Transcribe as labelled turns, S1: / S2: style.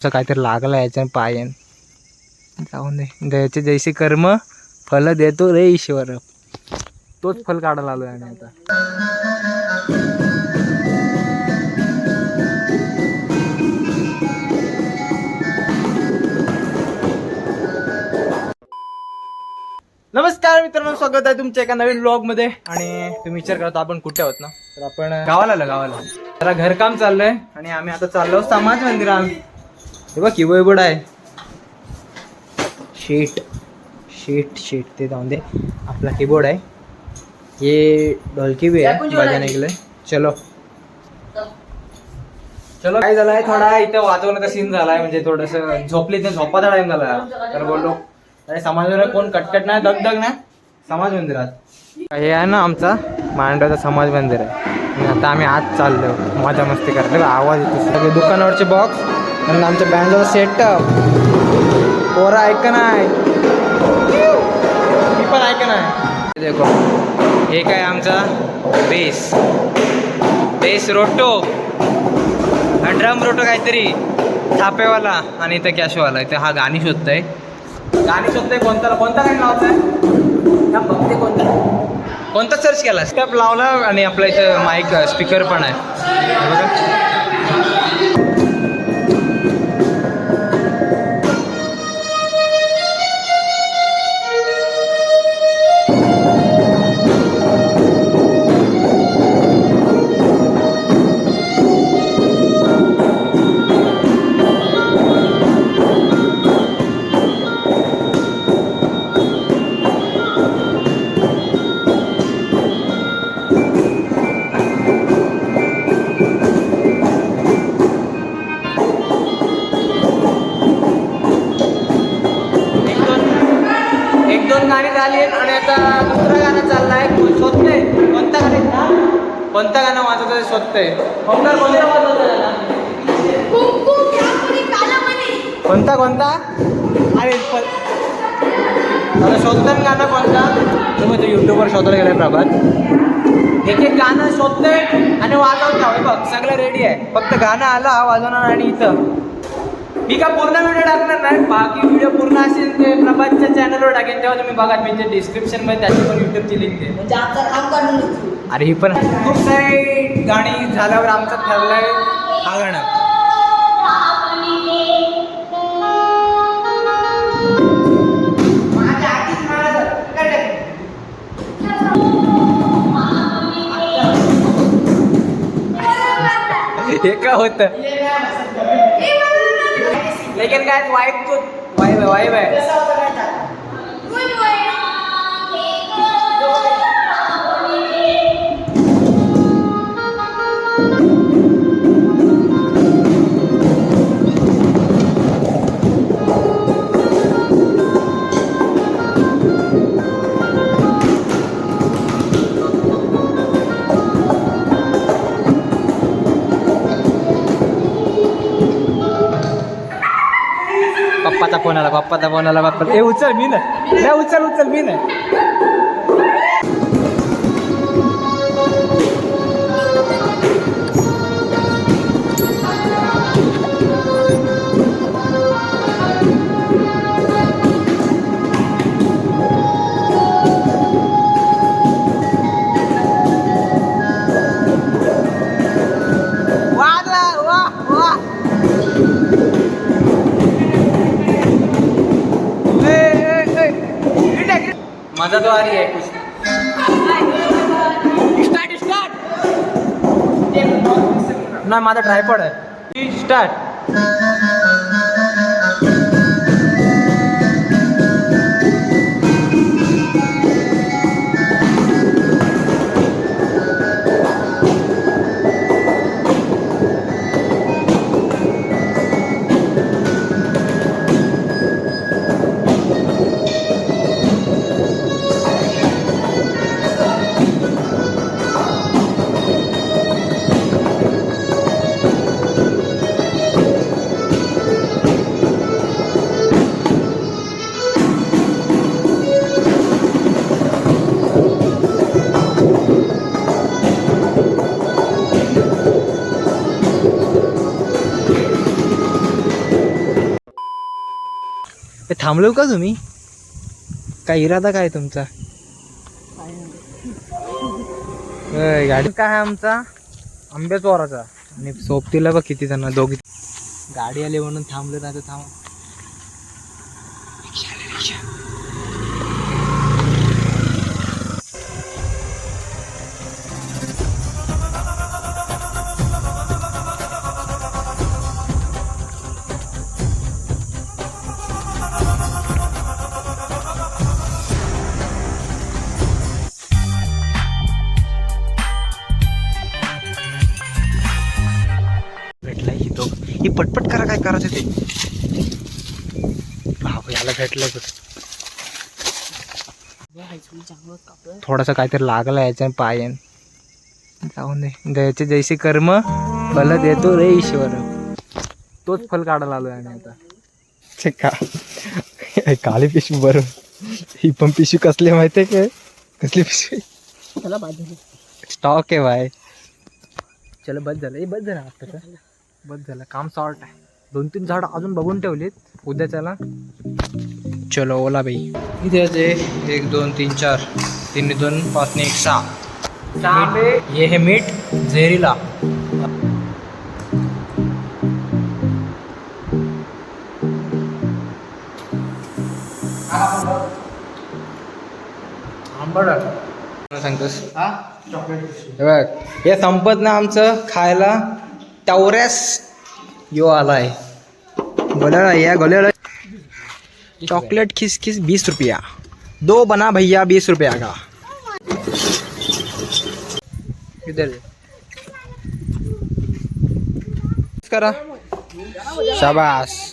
S1: असं काहीतरी लागलं याच्या पायन. जाऊन दे. द्यायचे जैसे कर्म फल देतो रे ईश्वर. तोच फल काढायला आलोय आम्ही आता. नमस्कार मित्रांनो स्वागत आहे तुमच्या एका नवीन ब्लॉगमध्ये आणि तुम्ही विचार करता आपण कुठे आहोत ना? तर आपण गावाला आलो गावाला. जरा घरकाम चाललंय. आणि आम्ही आता चाललो समाज मंदिरात. हे बघ किबोय बोर्ड आहे. शीट शीट शीट ते जाऊन दे. आपला कीबोर्ड आहे. हे ढोलकी भी आहे बजाने लिए चलो. चलो काय झालंय? थोडा इथं वातावरणाचा सीन झालाय म्हणजे थोडस झोपली ते झोपाचा टाइम झाला तर बोललो अरे समाज मंदिरात कोण कटकट नाही दगदग नाही? समाज मंदिरात. हे आहे ना आमचा मांडवाचा समाज मंदिर आहे. आता आम्ही आज चाललो मजा मस्ती करायला. आवाज येतो सगळे दुकानावरचे बॉक्स आणि आमच्या बँडचा सेटअप पोरा ऐक नाही मी पण ऐक नाही देखो. हे काय आमचा बेस बेस रोटो. ड्रम रोटो काहीतरी. थापेवाला आणि इथं कॅशवाला इथं हा गाणी शोधतोय. गाणी शोधतोय कोणता? कोणता गाणी लावतोय हा बघते कोणता. कोणता सर्च केला स्टेप लावला आणि आपल्या इथं माईक स्पीकर पण आहे. बघा. कोणता गाणं वाजवतोय शोधतंय. ओंकार कोणता वाजवतोय कोणता कोणता? अरे प- आता शोधताना गाणं कोणता? तुम्ही तो युट्यूबवर शोधायला गेलाय प्रभात. एक एक गाणं शोधतंय आणि वाजवतं हे बघ सगळं रेडी आहे. फक्त गाणं आलं वाजवणार आणि इथं. मी का पूर्ण व्हिडिओ टाकणार नाही बाकी व्हिडिओ पूर्ण असेल ते प्रभातच्या चॅनलवर टाकेन. तेव्हा तुम्ही बघा मी ते डिस्क्रिप्शनमध्ये त्याची पण युट्यूबची लिंक आहे.
S2: म्हणजे
S1: अरे ही पण खूप सारी गाणी झाल्यावर आमचं ठरलंय हा गाणं. हे का होत लेकिन काय वाईब तो वाईब आहे वाईब आहे? पप्पाचा फोन आला पप्पाचा फोन आला पप्पा. ए उचल मी ना उचल उचल मी ना माझा तो आरी आहे स्टार्ट स्टार्ट नाही माझा ट्रायपॉड आहे. स्टार्ट थांबलो का तुम्ही? काय इरादा काय तुमचा? गाडी काय आहे आमचा? आंब्याचोराचा आणि सोबतीला बघ किती जण दोघी गाडी आली म्हणून थांबले नाही तर थांब पटपट करा काय करायचं ते. बाबा याला भेटलंय कुठे थोडासा काहीतरी लागला याच्या पायन. जाऊन दे. द्यायचे जैसे कर्म फल देतो रे ईश्वर. तोच फल काढायला आलोय आम्ही आता. का? हे काळी पिशवी बरं ही पण पिशवी कसली माहितीये काय? कसली पिशवी? स्टॉक आहे भाई चलो बस झालं. हे बस झालं आता. का बस झालं काम सॉर्ट आहे. दोन तीन झाड अजून बघून ठेवलीत उद्या चला. चलो ओला बाई. इथे आहे एक दोन तीन चार तीन दोन पाच ने एक सहा. ये है मीठ आंबट सांगतोस. हे? हे संपत ना आमचं खायला. टवऱ्यास यो आलाय. गोल्याला या गोल्याला चॉकलेट खिस खिस बीस रुपया. दो बना भैया बीस रुपया का. इधर. करा. शाबाश.